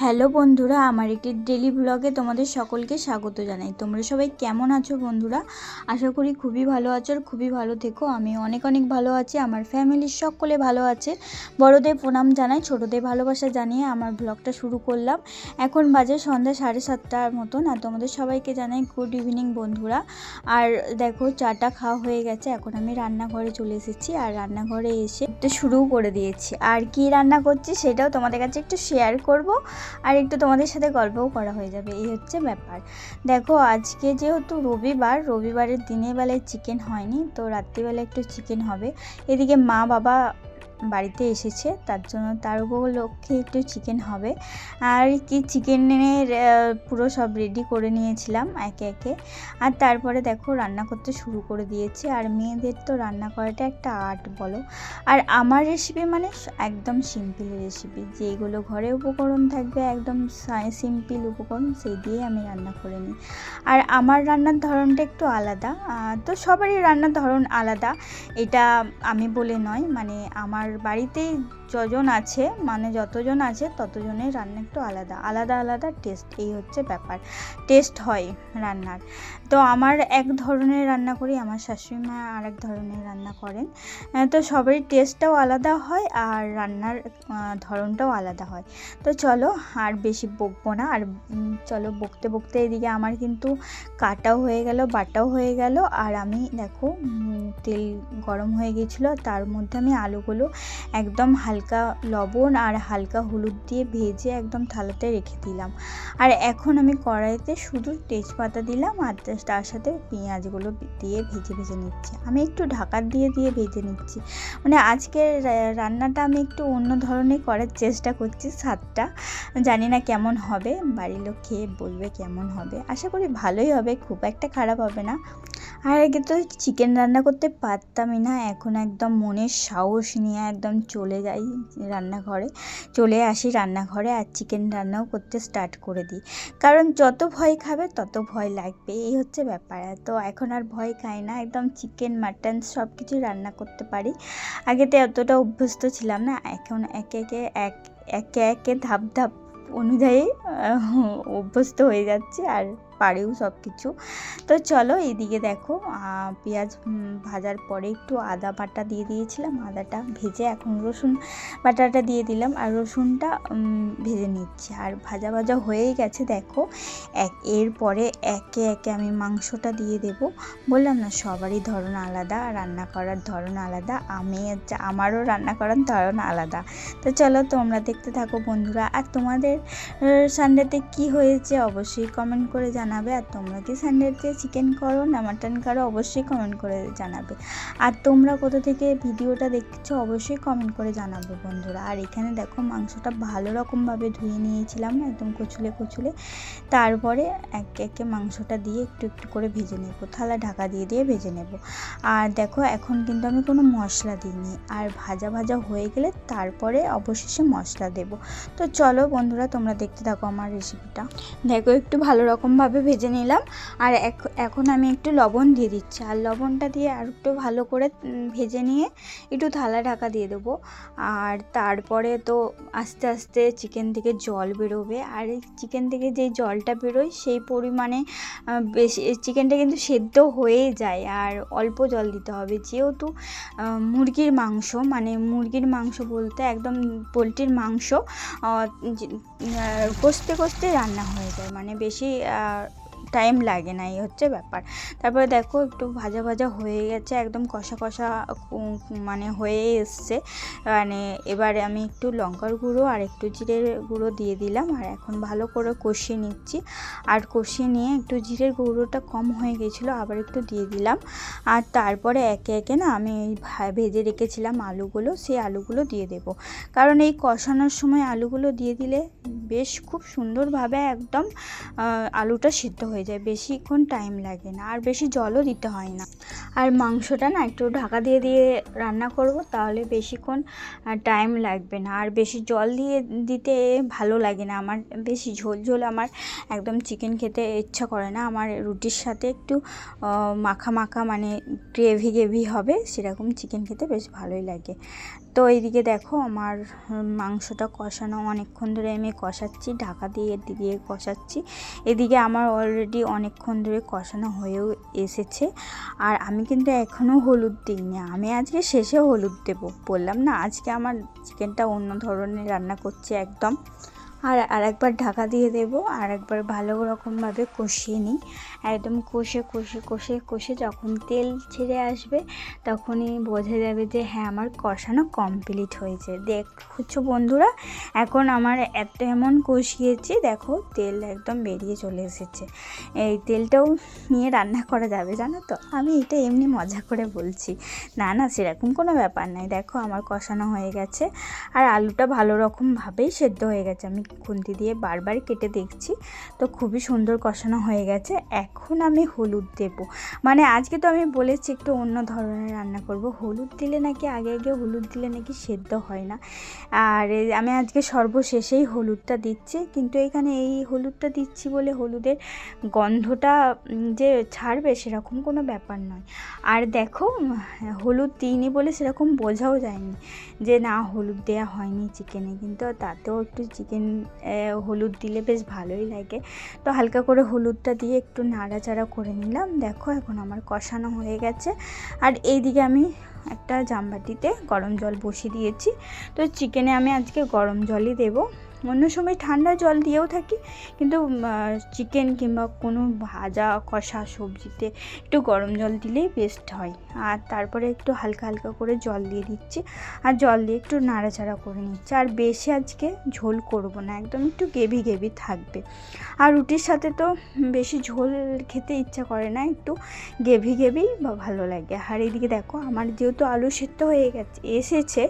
Hello বন্ধুরা, আমার একটি ডেলি ব্লগে তোমাদের সকলকে স্বাগত জানাই। তোমরা সবাই কেমন আছো বন্ধুরা? আশা করি খুবই ভালো আছো আর খুবই ভালো থেকো। আমি অনেক অনেক ভালো আছি, আমার ফ্যামিলির সকলে ভালো আছে। বড়দের প্রণাম জানাই, ছোটদের ভালোবাসা জানিয়ে আমার ব্লগটা শুরু করলাম। এখন বাজে সন্ধ্যা সাড়ে সাতটার মতন আর তোমাদের সবাইকে জানাই গুড ইভিনিং বন্ধুরা। আর দেখো, চাটা খাওয়া হয়ে গেছে, এখন আমি রান্নাঘরে চলে এসেছি আর রান্নাঘরে এসে শুরু করে দিয়েছি। আর কি রান্না করছি সেটাও তোমাদের কাছে একটু শেয়ার করব। আর একটু তোমাদের সাথে গল্পও করা হয়ে যাবে, এই হচ্ছে ব্যাপার। দেখো, আজকে যেহেতু রবিবার, রবিবারের দিনের বেলায় চিকেন হয়নি, তো রাত্রিবেলা একটু চিকেন হবে। এদিকে মা বাবা বাড়িতে এসেছে, তার জন্য তার লক্ষ্যে একটু চিকেন হবে। আর কি চিকেনের পুরো সব রেডি করে নিয়েছিলাম একে একে। আর তারপরে দেখো রান্না করতে শুরু করে দিয়েছে। আর মেয়েদের তো রান্না করাটা একটা আর্ট বলো। আর আমার রেসিপি মানে একদম সিম্পল রেসিপি যেগুলো ঘরে উপকরণ থাকবে, একদম সিম্পল উপকরণ, সেই দিয়ে আমি রান্না করে নিই। আর আমার রান্নার ধরনটা একটু আলাদা। তো সবারই রান্নার ধরন আলাদা। এটা আমি বলে নয় মানে আমার বাড়িতেই যজন আছে মানে যতজন আছে, ততজনের রান্না একটু আলাদা আলাদা আলাদা টেস্ট এই হচ্ছে ব্যাপার। টেস্ট হয় রান্নার। তো আমার এক ধরনের রান্না করি, আমার শাশুড়ি মা আর এক ধরনের রান্না করেন। তো সবারই টেস্টটাও আলাদা হয় আর রান্নার ধরনটাও আলাদা হয়। তো চলো, আর বেশি বকবো না, আর চলো বকতে বকতে এদিকে আমার কিন্তু কাটাও হয়ে গেল, বাটাও হয়ে গেল, আর আমি দেখো তেল গরম হয়ে গেছিল, তার মধ্যে আমি আলুগুলো একদম হালকা লবণ আর হালকা হলুদ দিয়ে ভেজে একদম থালাতে রেখে দিলাম। আর এখন আমি কড়াইতে শুধু তেজপাতা দিলাম আর তার সাথে পেঁয়াজগুলো দিয়ে ভেজে ভেজে নিচ্ছি। আমি একটু ঢাকা দিয়ে দিয়ে ভেজে নিচ্ছি। মানে আজকের রান্নাটা আমি একটু অন্য ধরনের করার চেষ্টা করছি স্বাদটা। জানি না কেমন হবে, বাড়ির লোক খেয়ে বলবে কেমন হবে। আশা করি ভালোই হবে, খুব একটা খারাপ হবে না। আর আগে তো চিকেন রান্না করতে পারতামই না। এখন একদম মনের সাহস নিয়ে একদম চলে যাই রান্নাঘরে। চলে আসি রান্নাঘরে আর চিকেন রান্নাও করতে স্টার্ট করে দিই। কারণ যত ভয় খাবে, তত ভয় লাগবে। এই হচ্ছে ব্যাপার। তো এখন আর ভয় খাই না। একদম চিকেন মাটন সব কিছুই রান্না করতে পারি। আগে তো এতটা অভ্যস্ত ছিলাম না। এখন একে একে এক, একে একে ধাপ ধাপ অনুযায়ী অভ্যস্ত হয়ে যাচ্ছে। আর পারেও সব কিছু তো চলো এদিকে দেখো পেঁয়াজ ভাজার পরে একটু আদা বাটা দিয়ে দিয়েছিলাম। আদাটা ভেজে এখন রসুন বাটাটা দিয়ে দিলাম আর রসুনটা ভেজে নিচ্ছি। আর ভাজা ভাজা হয়েই গেছে দেখো। এক এরপরে একে একে আমি মাংসটা দিয়ে দেব। বললাম না, সবারই ধরন আলাদা, রান্না করার ধরন আলাদা, আমি আমারও রান্না করার ধরন আলাদা। তো চলো তোমরা দেখতে থাকো বন্ধুরা। আর তোমাদের সানডেতে কি হয়েছে অবশ্যই কমেন্ট করে জানা জানাবে আর তোমরা কি সানডেতে চিকেন করো, না মাটন করো, অবশ্যই কমেন্ট করে জানাবে। আর তোমরা কোথা থেকে ভিডিওটা দেখছ, অবশ্যই কমেন্ট করে জানাবে বন্ধুরা। আর এখানে দেখো মাংসটা ভালো রকমভাবে ধুয়ে নিয়েছিলাম, একদম কচুলে কচুলে। তারপরে এক একে মাংসটা দিয়ে একটু একটু করে ভেজে নেব। থালা ঢাকা দিয়ে দিয়ে ভেজে নেব। আর দেখো এখন কিন্তু আমি কোনো মশলা দিইনি। আর ভাজা ভাজা হয়ে গেলে তারপরে অবশেষে মশলা দেব। তো চলো বন্ধুরা, তোমরা দেখতে থাকো আমার রেসিপিটা দেখো একটু ভালো রকমভাবে ভেজে নিলাম। আর এখন আমি একটু লবণ দিয়ে দিচ্ছি। আর লবণটা দিয়ে আর একটু ভালো করে ভেজে নিয়ে একটু থালা ঢাকা দিয়ে দেবো। আর তারপরে তো আস্তে আস্তে চিকেন থেকে জল বেরোবে। আর চিকেন থেকে যে জলটা বেরোয়, সেই পরিমাণে বেশি চিকেনটা কিন্তু সেদ্ধ হয়ে যায়। আর অল্প জল দিতে হবে। যেহেতু মুরগির মাংস মানে মুরগির মাংস বলতে একদম পোলট্রির মাংস কষতে কষতে রান্না হয়ে যায়। মানে বেশি টাইম লাগে না, এই হচ্ছে ব্যাপার। তারপরে দেখো একটু ভাজা ভাজা হয়ে গেছে, একদম কষা কষা মানে হয়ে এসছে। মানে এবারে আমি একটু লঙ্কার গুঁড়ো আর একটু জিরের গুঁড়ো দিয়ে দিলাম আর এখন ভালো করে কষিয়ে নিচ্ছি। আর কষিয়ে নিয়ে একটু জিরের গুঁড়োটা কম হয়ে গেছিল, আবার একটু দিয়ে দিলাম। আর তারপরে একে একে না আমি ভেজে রেখেছিলাম আলুগুলো, সেই আলুগুলো দিয়ে দেব। কারণ এই কষানোর সময় আলুগুলো দিয়ে দিলে বেশ খুব সুন্দরভাবে একদম আলুটা সিদ্ধ হয়ে যায়, বেশিক্ষণ টাইম লাগে না, আর বেশি জলও দিতে হয় না। আর মাংসটা না একটু ঢাকা দিয়ে দিয়ে রান্না করব, তাহলে বেশিক্ষণ টাইম লাগবে না। আর বেশি জল দিয়ে দিতে ভালো লাগে না আমার, বেশি ঝোল ঝোল আমার একদম চিকেন খেতে ইচ্ছা করে না। আমার রুটির সাথে একটু মাখা মাখা মানে গ্রেভি গ্রেভি হবে, সেরকম চিকেন খেতে বেশ ভালোই লাগে। তো এইদিকে দেখো আমার মাংসটা কষানো অনেকক্ষণ ধরে আমি কষাচ্ছি, ঢাকা দিয়ে দিয়ে কষাচ্ছি। এদিকে আমার অলরেডি অনেকক্ষণ ধরে কষানো হয়েও এসেছে। আর আমি কিন্তু এখনও হলুদ দিইনি, আমি আজকে শেষে হলুদ দেবো। বললাম না, আজকে আমার চিকেনটা অন্য ধরনের রান্না করছি একদম। আর আরেকবার ঢাকা দিয়ে দেব আর একবার ভালো রকমভাবে কষিয়ে নিই। একদম কষে কষে কষে কষে যখন তেল ছেড়ে আসবে, তখনই বোঝা যাবে যে হ্যাঁ আমার কষানো কমপ্লিট হয়েছে। দেখছ বন্ধুরা, এখন আমার এত এমন কষিয়েছি, দেখো তেল একদম বেরিয়ে চলে এসেছে। এই তেলটাও নিয়ে রান্না করা যাবে, জানো তো? আমি এটা এমনি মজা করে বলছি। না না, সেরকম কোনো ব্যাপার নাই। দেখো আমার কষানো হয়ে গেছে, আর আলুটা ভালো রকমভাবেই সেদ্ধ হয়ে গেছে। আমি খুন্তি দিয়ে বারবার কেটে দেখছি। তো খুবই সুন্দর কষানো হয়ে গেছে। এখন আমি হলুদ দেব। মানে আজকে তো আমি বলেছি একটু অন্য ধরনের রান্না করব। হলুদ দিলে নাকি আগে আগে হলুদ দিলে নাকি সেদ্ধ হয় না। আর আমি আজকে সর্বশেষেই হলুদটা দিচ্ছি। কিন্তু এখানে এই হলুদটা দিচ্ছি বলে হলুদের গন্ধটা যে ছাড়বে সেরকম কোনো ব্যাপার নয়। আর দেখো, হলুদ দিইনি বলে সেরকম বোঝাও যায়নি যে না, হলুদ দেওয়া হয়নি চিকেনে কিন্তু তাতেও একটু চিকেন হলুদ দিলে বেশ ভালোই লাগে। তো হালকা করে হলুদটা দিয়ে একটু নাড়াচাড়া করে নিলাম। দেখো এখন আমার কষানো হয়ে গেছে। আর এইদিকে আমি একটা জামবাটিতে গরম জল বসিয়ে দিয়েছি। তো চিকেনে আমি আজকে গরম জলই দেবো। অন্য সময় ঠান্ডা জল দিয়েও থাকি, কিন্তু চিকেন কিংবা কোনো ভাজা কষা সবজিতে একটু গরম জল দিলেই বেস্ট হয়। আর তারপরে একটু হালকা হালকা করে জল দিয়ে দিচ্ছি, আর জল দিয়ে একটু নাড়াচাড়া করে নিচ্ছি। আর বেশি আজকে ঝোল করব না, একদম একটু গেভি গেভি থাকবে। আর রুটির সাথে তো বেশি ঝোল খেতে ইচ্ছা করে না, একটু গেভি গেভি বা ভালো লাগে। আর এইদিকে দেখো, আমার যেহেতু আলু সেদ্ধ হয়ে গেছে, এসেছে,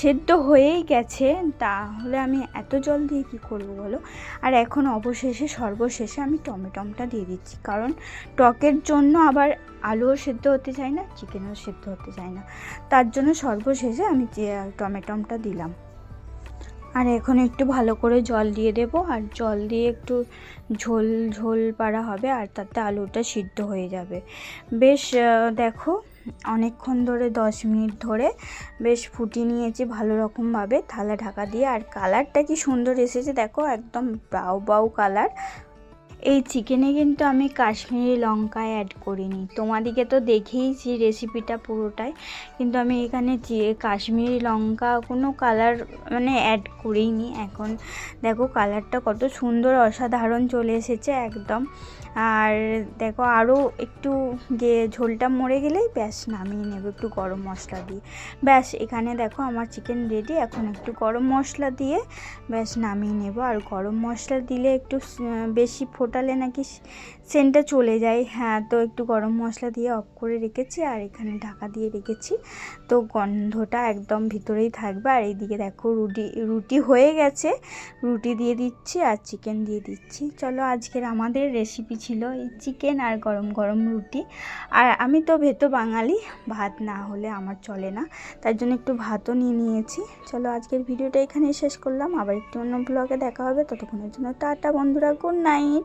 সেদ্ধ হয়েই গেছে, তাহলে আমি এত জল দিয়ে কী করব বলো? আর এখন অবশেষে, সর্বশেষে আমি টমেটোমটা দিয়ে দিচ্ছি। কারণ টকের জন্য আবার আলুও সেদ্ধ হতে চাই না চিকেনও সেদ্ধ হতে চাই না। তার জন্য সর্বশেষে আমি যে টমেটোমটা দিলাম। আর এখন একটু ভালো করে জল দিয়ে দেব। আর জল দিয়ে একটু ঝোল ঝোল পাড়া হবে, আর তাতে আলুটা সিদ্ধ হয়ে যাবে। বেশ দেখো অনেকক্ষণ ধরে, দশ মিনিট ধরে বেশ ফুটিয়ে নিয়েছি ভালো রকমভাবে থালা ঢাকা দিয়ে। আর কালারটা কি সুন্দর এসেছে দেখো, একদম বাউ বাউ কালার। এই চিকেনে কিন্তু আমি কাশ্মীরি লঙ্কা অ্যাড করিনি। তোমাদিকে তো দেখেইছি রেসিপিটা পুরোটাই, কিন্তু আমি এখানে কাশ্মীরি লঙ্কা কোনো কালার মানে অ্যাড করিনি। এখন দেখো কালারটা কত সুন্দর অসাধারণ চলে এসেছে একদম। আর দেখো আরও একটু গে ঝোলটা মরে গেলেই ব্যাস নামিয়ে নেব একটু গরম মশলা দিয়ে। ব্যাস এখানে দেখো আমার চিকেন রেডি এখন একটু গরম মশলা দিয়ে ব্যাস নামিয়ে নেব। আর গরম মশলা দিলে একটু বেশি ফোটালে নাকি সেন্টটা চলে যায়। হ্যাঁ তো একটু গরম মশলা দিয়ে অফ করে রেখেছি আর এখানে ঢাকা দিয়ে রেখেছি। তো গন্ধটা একদম ভিতরেই থাকবে। আর এইদিকে দেখো রুটি রুটি হয়ে গেছে। রুটি দিয়ে দিচ্ছি আর চিকেন দিয়ে দিচ্ছি। চলো আজকের আমাদের রেসিপি ছিল এই চিকেন আর গরম গরম রুটি। আর আমি তো ভেতো বাঙালি, ভাত না হলে আমার চলে না। তার জন্য একটু ভাতও নিয়ে নিয়েছি। চলো আজকের ভিডিওটা এখানে শেষ করলাম। আবার একটু অন্য ব্লগে দেখা হবে। ততক্ষণের জন্য টাটা বন্ধুরা গুড নাইট